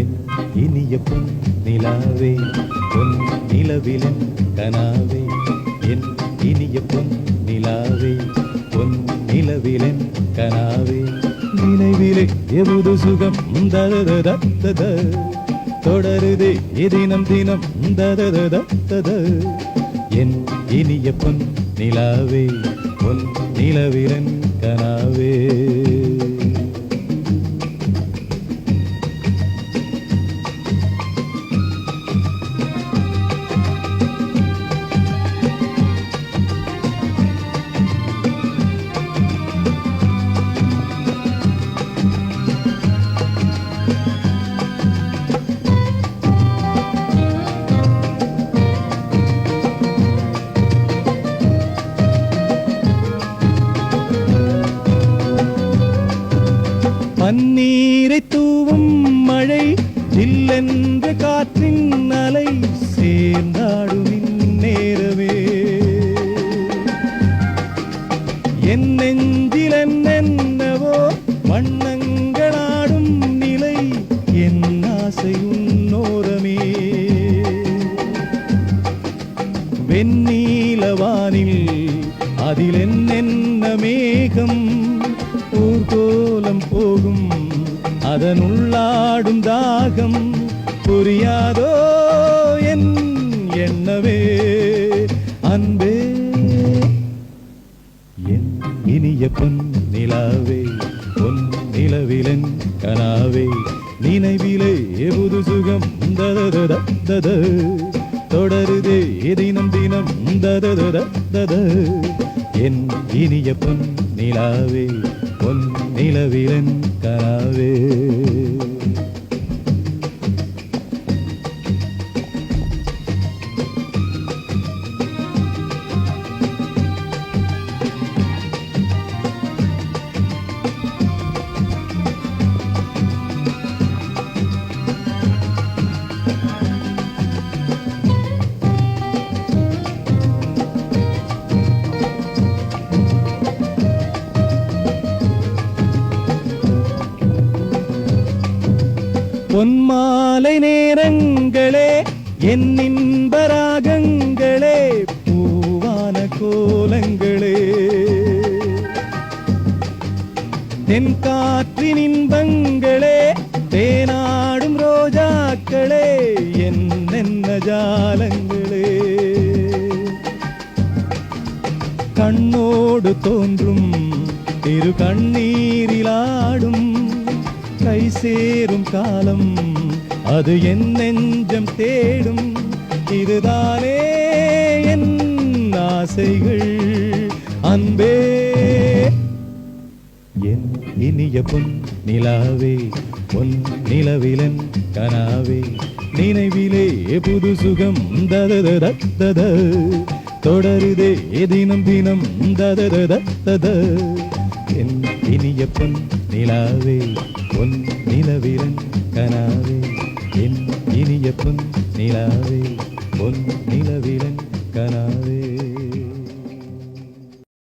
என் இனிய பொன் நிலாவே பொன் நிலவிலன் கனாவே என் இனிய பொன் நிலாவே பொன் நிலவிலன் கனாவே. நினைவிலே எவது சுகம் தததததத தொடருதே எதினம் தினம் தததததத என் இனிய பொன் நிலாவே பொன் நிலவிலன் கனாவே. பன்னீரை தூவும் மழை ஜில்லென்ற காற்றின் அலை சேர்ந்தாடும் இந்நேரமே. என் நெஞ்சில் என்னென்னவோ வண்ணங்களாடும் நிலை என் ஆசையும் நோரமே வெண்ணீலவானில் அதில் என்னென்ன மேகம் ஊர்கோலம் போகும் அதனுள்ளாடும் தாகம் புரியாதோ என் எண்ணமே? அன்பே என் இனிய பொன் நிலாவே பொன் நிலவிலன் கனாவே நினைவிலே புது சுகம் தததத தொடருதே தினம் தினம் தததத என் இனிய பொன் நிலாவே பொன் நிலவிலன் கனாவே রে பொன்மாலை நேரங்களே என் இன்பராகங்களே பூவான கோலங்களே. தென்காற்றின் இன்பங்களே தேனாடும் ரோஜாக்களே என்னென்ன ஜாலங்களே. கண்ணோடு தோன்றும் திரு கண்ணீரிலாடும் கை சேரும் காலம். அது என் நெஞ்சம் தேடும். இதுதானே என் ஆசைகள். அன்பே. என் இனிய பொன் நிலாவே பொன் நிலவிலன் கனாவே நினைவிலே புது சுகம் தத ததததத தொடருதே தினம் தினம் தத ததததத என் இனிய பொன் நிலாவே உன் நிலவிரன் கனாவே என் இனிய பொன் நிலாவே பொன் நிலவிரன் கனாவே.